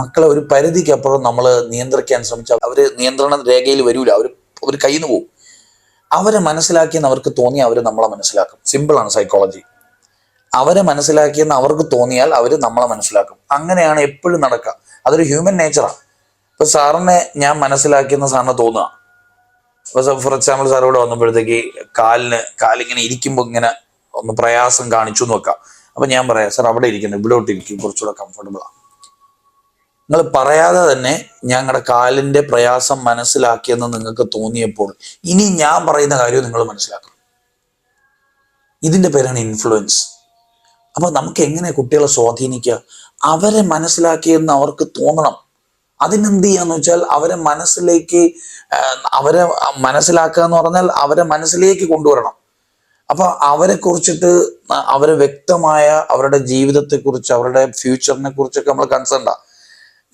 മക്കളെ ഒരു പരിധിക്ക് അപ്പുറം നമ്മൾ നിയന്ത്രിക്കാൻ ശ്രമിച്ചാൽ അവർ നിയന്ത്രണ രേഖയിൽ വരൂല. അവർ അവർ കയ്യിൽ നിന്ന് പോകും അവരെ മനസ്സിലാക്കിയെന്ന് അവർക്ക് തോന്നി അവർ നമ്മളെ മനസ്സിലാക്കും. സിമ്പിളാണ് സൈക്കോളജി അവരെ മനസ്സിലാക്കിയെന്ന് അവർക്ക് തോന്നിയാൽ അവർ നമ്മളെ മനസ്സിലാക്കും. അങ്ങനെയാണ് എപ്പോഴും നടക്കുക അതൊരു ഹ്യൂമൻ നേച്ചറാണ് ഇപ്പൊ സാറിനെ ഞാൻ മനസ്സിലാക്കിയെന്ന് സാറിന് തോന്നുക. ഇപ്പൊ ഫോർ എക്സാമ്പിൾ സാർ ഇവിടെ വന്നപ്പോഴത്തേക്ക് കാലിന് കാലിങ്ങനെ ഇരിക്കുമ്പോൾ ഇങ്ങനെ ഒന്ന് പ്രയാസം കാണിച്ചു എന്ന് വെക്കാം. അപ്പൊ ഞാൻ പറയാം സാർ അവിടെ ഇരിക്കുന്നു ഇവിടോട്ട് ഇരിക്കും. കുറച്ചുകൂടെ കംഫർട്ടബിൾ ആണ് നിങ്ങൾ പറയാതെ തന്നെ ഞങ്ങളുടെ കാലിന്റെ പ്രയാസം മനസ്സിലാക്കിയെന്ന് നിങ്ങൾക്ക് തോന്നിയപ്പോൾ ഇനി ഞാൻ പറയുന്ന കാര്യം നിങ്ങൾ മനസ്സിലാക്കണം. ഇതിന്റെ പേരാണ് ഇൻഫ്ലുവൻസ് അപ്പൊ നമുക്ക് എങ്ങനെ കുട്ടികളെ സ്വാധീനിക്കുക? അവരെ മനസ്സിലാക്കിയെന്ന് അവർക്ക് തോന്നണം. അതിനെന്ത് ചെയ്യാന്ന് വെച്ചാൽ അവരെ മനസ്സിലേക്ക് അവരെ മനസ്സിലാക്കുക എന്ന് പറഞ്ഞാൽ അവരെ മനസ്സിലേക്ക് കൊണ്ടുവരണം. അപ്പൊ അവരെ കുറിച്ചിട്ട് അവരെ വ്യക്തമായ അവരുടെ ജീവിതത്തെ കുറിച്ച് അവരുടെ ഫ്യൂച്ചറിനെ കുറിച്ചൊക്കെ നമ്മൾ കൺസേണ്ട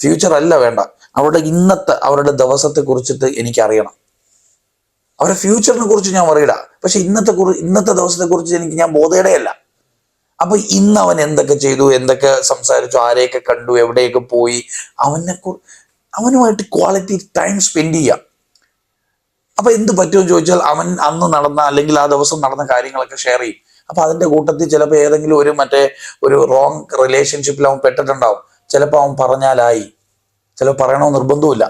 ഫ്യൂച്ചർ അല്ല വേണ്ട. അവരുടെ ഇന്നത്തെ അവരുടെ ദിവസത്തെ കുറിച്ചിട്ട് എനിക്കറിയണം. അവരുടെ ഫ്യൂച്ചറിനെ കുറിച്ച് ഞാൻ അറിയില്ല പക്ഷെ ഇന്നത്തെ കുറി ഇന്നത്തെ ദിവസത്തെ കുറിച്ച് എനിക്ക് ഞാൻ ബോധയുടെയല്ല അപ്പൊ ഇന്ന് അവൻ എന്തൊക്കെ ചെയ്തു എന്തൊക്കെ സംസാരിച്ചു ആരെയൊക്കെ കണ്ടു എവിടെയൊക്കെ പോയി അവനെ അവനുമായിട്ട് ക്വാളിറ്റി ടൈം സ്പെൻഡ് ചെയ്യാം. അപ്പൊ എന്ത് പറ്റുമെന്ന് ചോദിച്ചാൽ അവൻ അന്ന് നടന്ന അല്ലെങ്കിൽ ആ ദിവസം നടന്ന കാര്യങ്ങളൊക്കെ ഷെയർ ചെയ്യും. അപ്പൊ അതിന്റെ കൂട്ടത്തിൽ ചിലപ്പോൾ ഏതെങ്കിലും ഒരു മറ്റേ ഒരു റോങ് റിലേഷൻഷിപ്പിൽ അവൻ പെട്ടിട്ടുണ്ടാവും. ചിലപ്പോൾ അവൻ പറഞ്ഞാലായി. ചിലപ്പോൾ പറയണോ നിർബന്ധമില്ല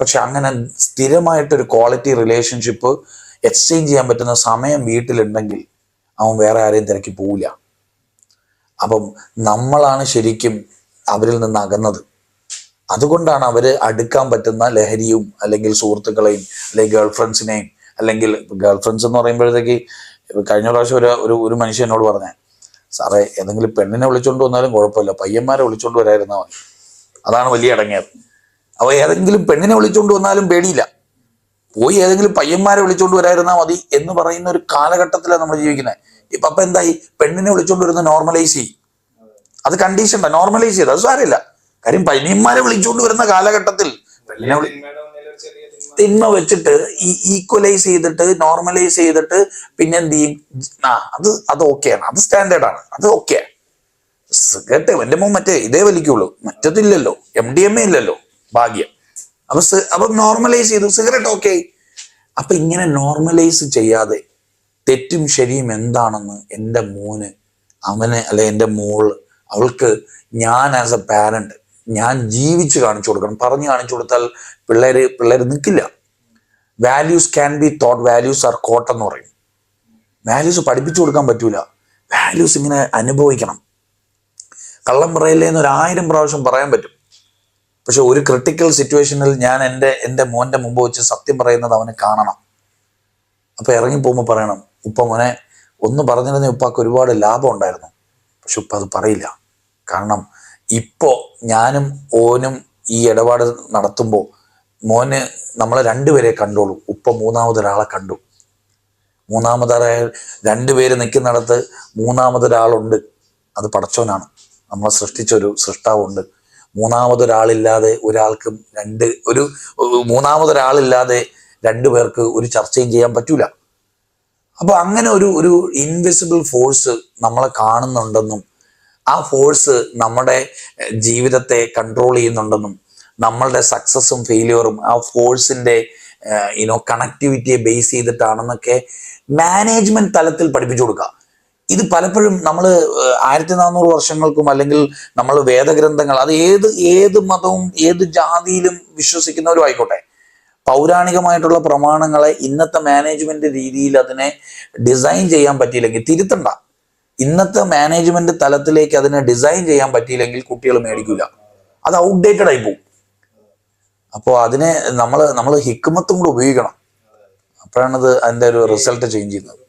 പക്ഷെ അങ്ങനെ സ്ഥിരമായിട്ടൊരു ക്വാളിറ്റി റിലേഷൻഷിപ്പ് എക്സ്ചേഞ്ച് ചെയ്യാൻ പറ്റുന്ന സമയം വീട്ടിലുണ്ടെങ്കിൽ അവൻ വേറെ ആരെയും തിരക്കി പോവില്ല. അപ്പം നമ്മളാണ് ശരിക്കും അവരിൽ നിന്ന് അകന്നത്. അതുകൊണ്ടാണ് അവർ അടുക്കാൻ പറ്റുന്ന ലഹരിയും അല്ലെങ്കിൽ സുഹൃത്തുക്കളെയും അല്ലെങ്കിൽ ഗേൾ ഫ്രണ്ട്സിനെയും അല്ലെങ്കിൽ ഗേൾ ഫ്രണ്ട്സ് എന്ന് പറയുമ്പോഴത്തേക്ക് കഴിഞ്ഞ പ്രാവശ്യം ഒരു ഒരു മനുഷ്യനോട് പറഞ്ഞേ സാറേ ഏതെങ്കിലും പെണ്ണിനെ വിളിച്ചോണ്ട് വന്നാലും കുഴപ്പമില്ല. പയ്യന്മാരെ വിളിച്ചോണ്ട് വരായിരുന്നാൽ മതി. അതാണ് വലിയ അടങ്ങിയത് അപ്പോൾ ഏതെങ്കിലും പെണ്ണിനെ വിളിച്ചോണ്ട് വന്നാലും പേടിയില്ല. പോയി ഏതെങ്കിലും പയ്യന്മാരെ വിളിച്ചോണ്ട് വരായിരുന്നാൽ മതി എന്ന് പറയുന്ന ഒരു കാലഘട്ടത്തിലാണ് നമ്മൾ ജീവിക്കുന്നത് ഇപ്പൊ അപ്പൊ എന്തായി? പെണ്ണിനെ വിളിച്ചോണ്ട് വരുന്ന നോർമലൈസ് ചെയ്യും. അത് കണ്ടീഷൻ നോർമലൈസ് ചെയ്ത്. അത് സാരമില്ല. കാര്യം പയ്യന്മാരെ വിളിച്ചോണ്ട് വരുന്ന കാലഘട്ടത്തിൽ പെണ്ണിനെ തിന്മ വെച്ചിട്ട് ഈ ഈക്വലൈസ് ചെയ്തിട്ട് നോർമലൈസ് ചെയ്തിട്ട് പിന്നെ എന്ത് ചെയ്യും? ആ അത് അത് ഓക്കെയാണ് അത് സ്റ്റാൻഡേർഡാണ് അത് ഓക്കെ സിഗരറ്റ് എന്റെ മോൻ മറ്റേ ഇതേ വലിക്കുള്ളൂ. മറ്റതില്ലല്ലോ എം ഡി എം എ ഇല്ലല്ലോ. ഭാഗ്യം. അപ്പൊ അപ്പൊ നോർമലൈസ് ചെയ്തു. സിഗരറ്റ് ഓക്കെ അപ്പൊ ഇങ്ങനെ നോർമലൈസ് ചെയ്യാതെ തെറ്റും ശരിയും എന്താണെന്ന് എന്റെ മോന് അവന് അല്ലെ എന്റെ മോൾ അവൾക്ക് ഞാൻ ആസ് എ പാരന്റ് ഞാൻ ജീവിച്ച് കാണിച്ചു കൊടുക്കണം. പറഞ്ഞു കാണിച്ചു കൊടുത്താൽ പിള്ളേര് പിള്ളേർ നിൽക്കില്ല values can be thought values are caught എന്ന് പറയും. വാല്യൂസ് പഠിപ്പിച്ചു കൊടുക്കാൻ പറ്റൂല. വാല്യൂസ് ഇങ്ങനെ അനുഭവിക്കണം. കള്ളം പറയില്ലേ എന്ന് ഒരു ആയിരം പ്രാവശ്യം പറയാൻ പറ്റും. പക്ഷെ ഒരു ക്രിട്ടിക്കൽ സിറ്റുവേഷനിൽ ഞാൻ എന്റെ എന്റെ മോന്റെ മുമ്പ് വെച്ച് സത്യം പറയുന്നത് അവന് കാണണം. അപ്പൊ ഇറങ്ങി പോകുമ്പോൾ പറയണം ഉപ്പ മോനെ ഒന്ന് പറഞ്ഞിരുന്ന ഉപ്പാക്ക് ഒരുപാട് ലാഭം ഉണ്ടായിരുന്നു. പക്ഷെ ഉപ്പ അത് പറയില്ല. കാരണം ഇപ്പോ ഞാനും ഓനും ഈ ഇടപാട് നടത്തുമ്പോൾ മോന് നമ്മളെ രണ്ടുപേരെ കണ്ടോളൂ. ഉപ്പ മൂന്നാമതൊരാളെ കണ്ടു. മൂന്നാമതൊരാൾ രണ്ടുപേര് നിൽക്കുന്നിടത്ത് മൂന്നാമതൊരാളുണ്ട്. അത് പടച്ചോനാണ്. നമ്മളെ സൃഷ്ടിച്ചൊരു സൃഷ്ടാവുണ്ട്. മൂന്നാമതൊരാളില്ലാതെ ഒരാൾക്കും രണ്ട് ഒരു മൂന്നാമതൊരാളില്ലാതെ രണ്ടു പേർക്ക് ഒരു ചർച്ചയും ചെയ്യാൻ പറ്റൂല. അപ്പൊ അങ്ങനെ ഒരു ഒരു ഇൻവിസിബിൾ ഫോഴ്സ് നമ്മളെ കാണുന്നുണ്ടെന്നും ആ ഫോഴ്സ് നമ്മുടെ ജീവിതത്തെ കൺട്രോൾ ചെയ്യുന്നുണ്ടെന്നും നമ്മളുടെ സക്സസും ഫെയിലിയറും ആ ഫോഴ്സിന്റെ യുനോ കണക്ടിവിറ്റിയെ ബേസ് ചെയ്തിട്ടാണെന്നൊക്കെ മാനേജ്മെന്റ് തലത്തിൽ പഠിപ്പിച്ചു കൊടുക്കുക. ഇത് പലപ്പോഴും നമ്മൾ ആയിരത്തി നാനൂറ് വർഷങ്ങൾക്കും അല്ലെങ്കിൽ നമ്മൾ വേദഗ്രന്ഥങ്ങൾ അത് ഏത് ഏത് മതവും ഏത് ജാതിയിലും വിശ്വസിക്കുന്നവരും ആയിക്കോട്ടെ. പൗരാണികമായിട്ടുള്ള പ്രമാണങ്ങളെ ഇന്നത്തെ മാനേജ്മെന്റ് രീതിയിൽ അതിനെ ഡിസൈൻ ചെയ്യാൻ പറ്റിയില്ലെങ്കിൽ തിരുത്തണ്ട. ഇന്നത്തെ മാനേജ്മെന്റ് തലത്തിലേക്ക് അതിനെ ഡിസൈൻ ചെയ്യാൻ പറ്റിയില്ലെങ്കിൽ കുട്ടികൾ മേടിക്കൂല. അത് ഔട്ട്ഡേറ്റഡ് ആയി പോകും അപ്പോൾ അതിനെ നമ്മൾ നമ്മൾ ഹിക്കുമത്തും കൂടെ ഉപയോഗിക്കണം. അപ്പോഴാണത് അത് അതിന്റെ ഒരു റിസൾട്ട് ചേഞ്ച് ചെയ്യുന്നത്.